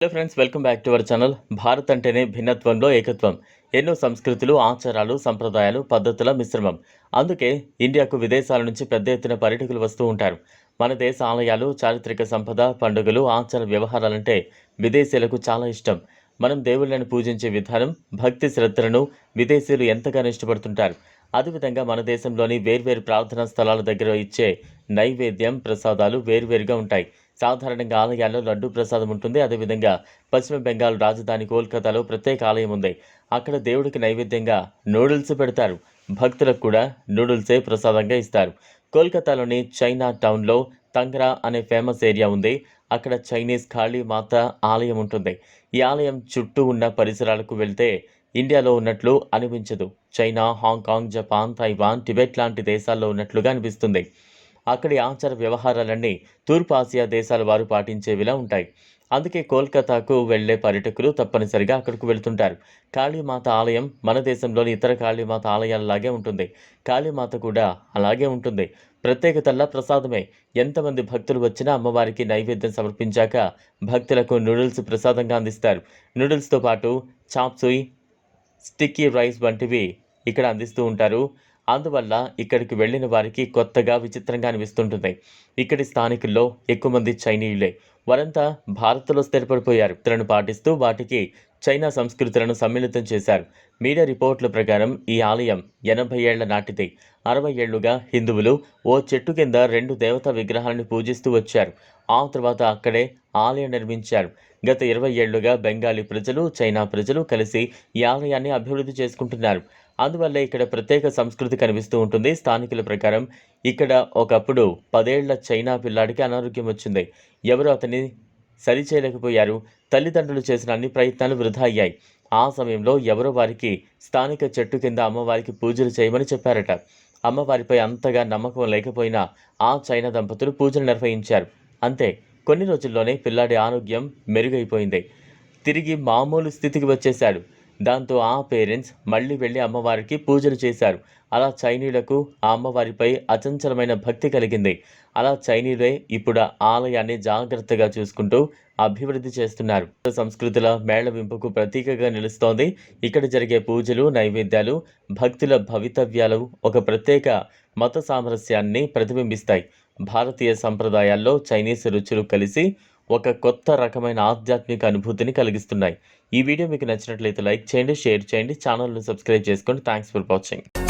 Hello friends welcome back to our channel Bharat అంటేనే భిన్నత్వంలో ఏకత్వం. ఎన్నో సంస్కృతులు ఆచారాలు సంప్రదాయాలు పద్ధతుల మిశ్రమం. అందుకే ఇండియాకు విదేశాల నుంచి పెద్ద ఎత్తున పర్యటకులు వస్తూ ఉంటారు. మన దేశ ఆలయాలు చారిత్రక సంపద పండుగలు ఆచార వ్యవహారాలంటే విదేశీయులకు చాలా ఇష్టం. మనం దేవుళ్ళని పూజించే విధానం భక్తి శ్రద్ధలను విదేశీయులు ఎంతగానో ఇష్టపడుతుంటారు. అదేవిధంగా మన దేశంలోని వేర్వేరు ప్రార్థనా స్థలాల దగ్గర ఇచ్చే నైవేద్యం ప్రసాదాలు వేర్వేరుగా ఉంటాయి. సాధారణంగా ఆలయాల్లో లడ్డు ప్రసాదం ఉంటుంది. అదేవిధంగా పశ్చిమ బెంగాల్ రాజధాని కోల్కతాలో ప్రత్యేక ఆలయం ఉంది. అక్కడ దేవుడికి నైవేద్యంగా నూడిల్స్ పెడతారు. భక్తులకు కూడా నూడిల్సే ప్రసాదంగా ఇస్తారు. కోల్కతాలోని చైనా టౌన్లో తంగ్రా అనే ఫేమస్ ఏరియా ఉంది. అక్కడ చైనీస్ ఖాళీ మాత ఆలయం ఉంటుంది. ఈ ఆలయం చుట్టూ ఉన్న పరిసరాలకు వెళ్తే ఇండియాలో ఉన్నట్లు అనిపించదు. China Hong Kong Japan Taiwan Tibet లాంటి దేశాల్లో ఉన్నట్లుగా అనిపిస్తుంది. అక్కడి ఆచార వ్యవహారాలన్నీ తూర్పు ఆసియా దేశాల వారు పాటించేవిలా ఉంటాయి. అందుకే కోల్కతాకు వెళ్ళే పర్యటకులు తప్పనిసరిగా అక్కడికి వెళ్తుంటారు. కాళీమాత ఆలయం మన దేశంలోని ఇతర కాళీమాత ఆలయాలలాగే ఉంటుంది. కాళీమాత కూడా అలాగే ఉంటుంది. ప్రత్యేకతల్లా ప్రసాదమే. ఎంతమంది భక్తులు వచ్చినా అమ్మవారికి నైవేద్యం సమర్పించాక భక్తులకు నూడిల్స్ ప్రసాదంగా అందిస్తారు. నూడిల్స్తో పాటు చాప్సుయ్ స్టిక్కీ రైస్ వంటివి ఇక్కడ అందిస్తూ ఉంటారు. అందువల్ల ఇక్కడికి వెళ్ళిన వారికి కొత్తగా విచిత్రంగా అనిపిస్తుంటుంది. ఇక్కడి స్థానికుల్లో ఎక్కువ మంది చైనీయులే. వారంతా భారత్లో స్థిరపడిపోయారు. ఇతరులను పాటిస్తూ వాటికి చైనా సంస్కృతులను సమ్మిళితం చేశారు. మీడియా రిపోర్ట్ల ప్రకారం ఈ ఆలయం ఎనభై ఏళ్ళ నాటిది అరవై ఏళ్ళుగా హిందువులు ఓ చెట్టు కింద రెండు దేవతా విగ్రహాలను పూజిస్తూ వచ్చారు. ఆ తర్వాత అక్కడే ఆలయం నిర్మించారు. గత ఇరవై ఏళ్ళుగా బెంగాలీ ప్రజలు చైనా ప్రజలు కలిసి ఈ ఆలయాన్ని అభివృద్ధి చేసుకుంటున్నారు. అందువల్ల ఇక్కడ ప్రత్యేక సంస్కృతి కనిపిస్తూ ఉంటుంది. స్థానికుల ప్రకారం ఇక్కడ ఒకప్పుడు పదేళ్ళ చైనా పిల్లాడికి అనారోగ్యం వచ్చింది. ఎవరు సరి సరిచేయలేకపోయారు. తల్లిదండ్రులు చేసిన అన్ని ప్రయత్నాలు వృధా అయ్యాయి. ఆ సమయంలో ఎవరో వారికి స్థానిక చెట్టు కింద అమ్మవారికి పూజలు చేయమని చెప్పారట. అమ్మవారిపై అంతగా నమ్మకం లేకపోయినా ఆ చైనా దంపతులు పూజలు నిర్వహించారు. అంతే కొన్ని రోజుల్లోనే పిల్లాడి ఆరోగ్యం మెరుగైపోయింది. తిరిగి మామూలు స్థితికి వచ్చేశాడు. దాంతో ఆ పేరెంట్స్ మళ్ళీ వెళ్ళి అమ్మవారికి పూజలు చేశారు. అలా చైనీయులకు ఆ అమ్మవారిపై అచంచలమైన భక్తి కలిగింది. అలా చైనీయులే ఇప్పుడు ఆలయాన్ని జాగ్రత్తగా చూసుకుంటూ అభివృద్ధి చేస్తున్నారు. సంస్కృతుల మేళవింపుకు ప్రతీకగా నిలుస్తోంది. ఇక్కడ జరిగే పూజలు నైవేద్యాలు భక్తుల భవితవ్యాలు ఒక ప్రత్యేక మత సామరస్యాన్ని ప్రతిబింబిస్తాయి. భారతీయ సంప్రదాయాల్లో చైనీస్ రుచులు కలిసి ఒక కొత్త రకమైన ఆధ్యాత్మిక అనుభూతిని కలిగిస్తున్నాయి. ఈ వీడియో మీకు నచ్చినట్లయితే లైక్ చేయండి షేర్ చేయండి ఛానల్ను సబ్స్క్రైబ్ చేసుకోండి. Thanks for watching.